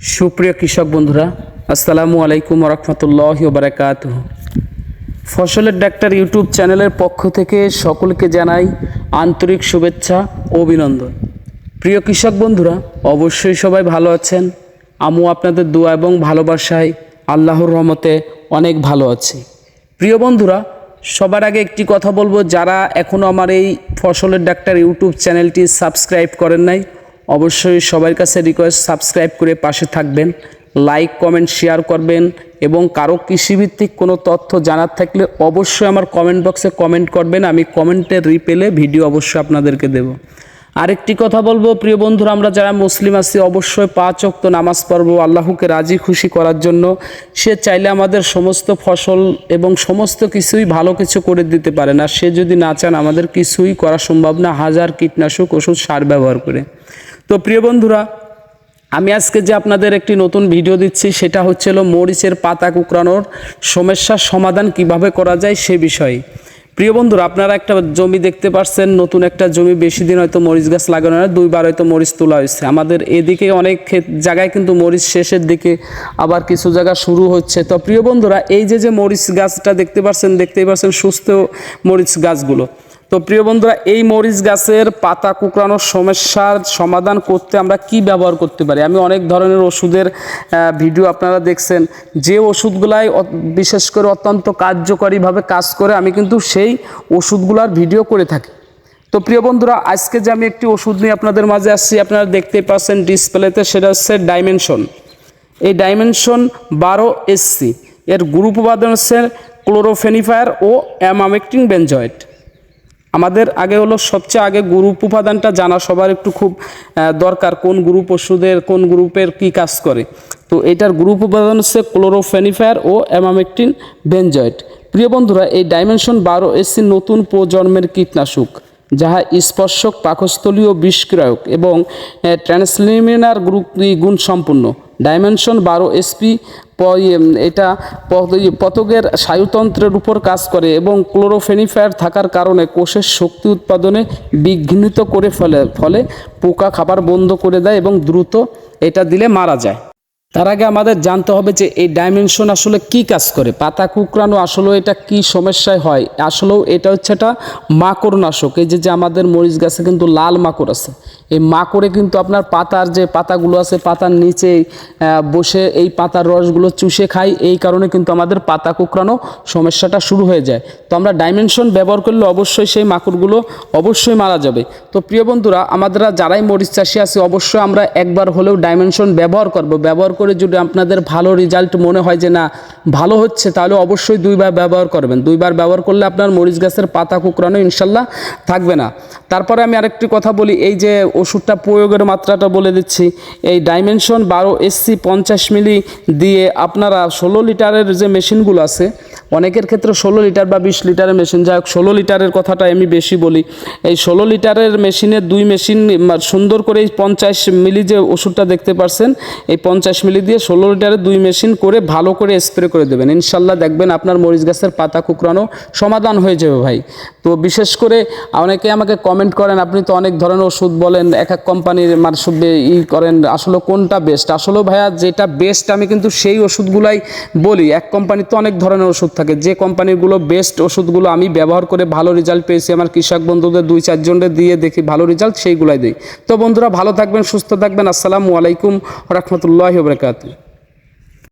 সুপ্রিয় কৃষক বন্ধুরা, আসসালামু আলাইকুম রহমতুল্লাহ বারাকাত ফসলের ডাক্তার ইউটিউব চ্যানেলের পক্ষ থেকে সকলকে জানাই আন্তরিক শুভেচ্ছা, অভিনন্দন। প্রিয় কৃষক বন্ধুরা, অবশ্যই সবাই ভালো আছেন। আমু আপনাদের দোয়া এবং ভালোবাসায় আল্লাহর রহমতে অনেক ভালো আছি। প্রিয় বন্ধুরা, সবার আগে একটি কথা বলব, যারা এখনও আমার এই ফসলের ডাক্তার ইউটিউব চ্যানেলটি সাবস্ক্রাইব করেন নাই অবশ্যই সবার কাছে রিকোয়েস্ট সাবস্ক্রাইব করে পাশে থাকবেন লাইক কমেন্ট শেয়ার করবেন এবং কারও কৃষিভিত্তিক কোনো তথ্য জানার থাকলে অবশ্যই আমার কমেন্ট বক্সে কমেন্ট করবেন, আমি কমেন্টের রিপেলে ভিডিও অবশ্যই আপনাদেরকে দেব। আরেকটি কথা বলব, প্রিয় বন্ধুরা, আমরা যারা মুসলিম আছি, অবশ্যই পাঁচ অক্ত নামাজ পড়ব, আল্লাহকে রাজি, খুশি করার জন্য। সে চাইলে আমাদের সমস্ত ফসল এবং সমস্ত কিছুই ভালো কিছু করে দিতে পারে না। সে যদি না চান, আমাদের কিছুই করা সম্ভব না, হাজার কীটনাশক ওষুধ সার ব্যবহার করে। তো প্রিয় বন্ধুরা, আমি আজকে যে আপনাদের একটি নতুন ভিডিও দিচ্ছি, সেটা হচ্ছিল মরিচের পাতা কুকরানোর সমস্যার সমাধান কীভাবে করা যায় সে বিষয়ে। প্রিয় বন্ধুরা, আপনারা একটা জমি দেখতে পাচ্ছেন নতুন একটা জমি, বেশি দিন হয়তো মরিচ গাছ লাগানো হয় দুইবার হয়তো মরিচ তোলা হয়েছে। আমাদের এদিকে অনেক জায়গায় কিন্তু মরিচ শেষের দিকে আবার কিছু জায়গা শুরু হচ্ছে। তো প্রিয় বন্ধুরা, এই যে যে মরিচ গাছটা দেখতে পাচ্ছেন দেখতেই পাচ্ছেন সুস্থ মরিচ গাছগুলো। তো প্রিয় বন্ধুরা, এই মরিচ গাছের পাতা কুকরানোর সমস্যার সমাধান করতে আমরা কি ব্যবহার করতে পারি? আমি অনেক ধরনের ওষুধের ভিডিও আপনারা দেখছেন। যে ওষুধগুলাই বিশেষ করে অত্যন্ত কার্যকরীভাবে কাজ করে, আমি কিন্তু সেই ওষুধগুলার ভিডিও করে থাকি। তো প্রিয় বন্ধুরা, আজকে যে আমি একটি ওষুধ নিয়ে আপনাদের মাঝে আসছি, আপনারা দেখতেই পাচ্ছেন ডিসপ্লেতে, সেটা হচ্ছে ডাইমেনশন। এই ডাইমেনশন বারো এসসি, এর গ্রুপ উপাদান হচ্ছে ক্লোরোফেনিফায়ার ও অ্যামামেকটিং বেঞ্জয়েট আমাদের আগে হলো সবচেয়ে আগে গ্রুপ উপাদানটা জানা সবার একটু খুব দরকার কোন গ্রুপ ওষুধের, কোন গ্রুপের কি কাজ করে। তো এটার গ্রুপ উপাদান হচ্ছে ক্লোরোফেনিফায়ার ও অ্যামামেকটিন বেনজয়েট প্রিয় বন্ধুরা, এই ডাইমেনশন বারো এসি নতুন প্রজন্মের কীটনাশক, যাহা স্পর্শক পাকস্থলীয় বিষক্রিয়ক এবং ট্রান্সলিমিনার গ্রুপ গুণ সম্পূর্ণ। ডাইমেনশন বারো এসপি এটা ইয়ে, পতকের স্নায়ুতন্ত্রের উপর কাজ করে এবং ক্লোরোফেনিফায়ার থাকার কারণে কোষের শক্তি উৎপাদনে বিঘ্নিত করে ফেলে ফলে পোকা খাবার বন্ধ করে দেয় এবং দ্রুত এটা দিলে মারা যায়। তার আগে আমাদের জানতে হবে যে এই ডাইমেনশন আসলে কি কাজ করে? পাতা কুকরানো আসলে এটা কি সমস্যায় হয়? আসলেও এটা হচ্ছে একটা মাকড় নাশক এই যে যে আমাদের মরিচ গাছে কিন্তু লাল মাকড় আছে। এই মাকড়ে কিন্তু আপনার পাতার যে পাতাগুলো আছে, পাতার নিচে বসে এই পাতার রসগুলো চুষে খাই। এই কারণে কিন্তু আমাদের পাতা কুকরানো সমস্যাটা শুরু হয়ে যায়। তো আমরা ডাইমেনশন ব্যবহার করলে অবশ্যই সেই মাকড়গুলো অবশ্যই মারা যাবে। তো প্রিয় বন্ধুরা, আমাদের যারাই মরিচ চাষি আছে, অবশ্যই আমরা একবার হলেও ডাইমেনশন ব্যবহার করব। ব্যবহার করে যদি আপনাদের ভালো রেজাল্ট মনে হয় যে না, ভালো হচ্ছে, তাহলে অবশ্যই দুইবার ব্যবহার করবেন। দুইবার ব্যবহার করলে আপনার মরিচ গাছের পাতা কুকরানো ইনশাল্লাহ থাকবে না। তারপরে আমি আরেকটি কথা বলি, এই যে ওষুধটা প্রয়োগের মাত্রাটা বলে দিচ্ছি, এই ডাইমেনশন বারো এসসি পঞ্চাশ মিলি দিয়ে আপনারা ষোলো লিটারের যে মেশিনগুলো আছে অনেকের ক্ষেত্রে ষোলো লিটার বা বিশ লিটারের মেশিন। যাই হোক, ষোলো লিটারের কথাটা আমি বেশি বলি। এই ষোলো লিটারের মেশিনের দুই মেশিন সুন্দর করে এই পঞ্চাশ মিলি যে ওষুধটা দেখতে পারছেন, এই পঞ্চাশ মিলি দিয়ে ষোলো লিটারের দুই মেশিন করে ভালো করে স্প্রে করে দেবেন। ইনশাল্লাহ দেখবেন আপনার মরিচ গাছের পাতা কুকরানো সমাধান হয়ে যাবে ভাই। তো বিশেষ করে অনেকে আমাকে কমেন্ট করেন, আপনি তো অনেক ধরনের ওষুধ বলেন, এক এক কোম্পানির মারসুবে ই করেন, আসলে কোনটা বেস্ট আসলে ভাইয়া যেটা বেস্ট আমি কিন্তু সেই ওষুধগুলাই বলি। এক কোম্পানির তো অনেক ধরনের ওষুধ থাকে, যে কোম্পানিগুলো বেস্ট ওষুধগুলো আমি ব্যবহার করে ভালো রেজাল্ট পেয়েছি, আমার কৃষক বন্ধুদের দুই চারজনের দিয়ে দেখি ভালো রেজাল্ট সেইগুলাই দিই। তো বন্ধুরা ভালো থাকবেন, সুস্থ থাকবেন, আসসালামু আলাইকুম রহমতুল্লাহ বরকাত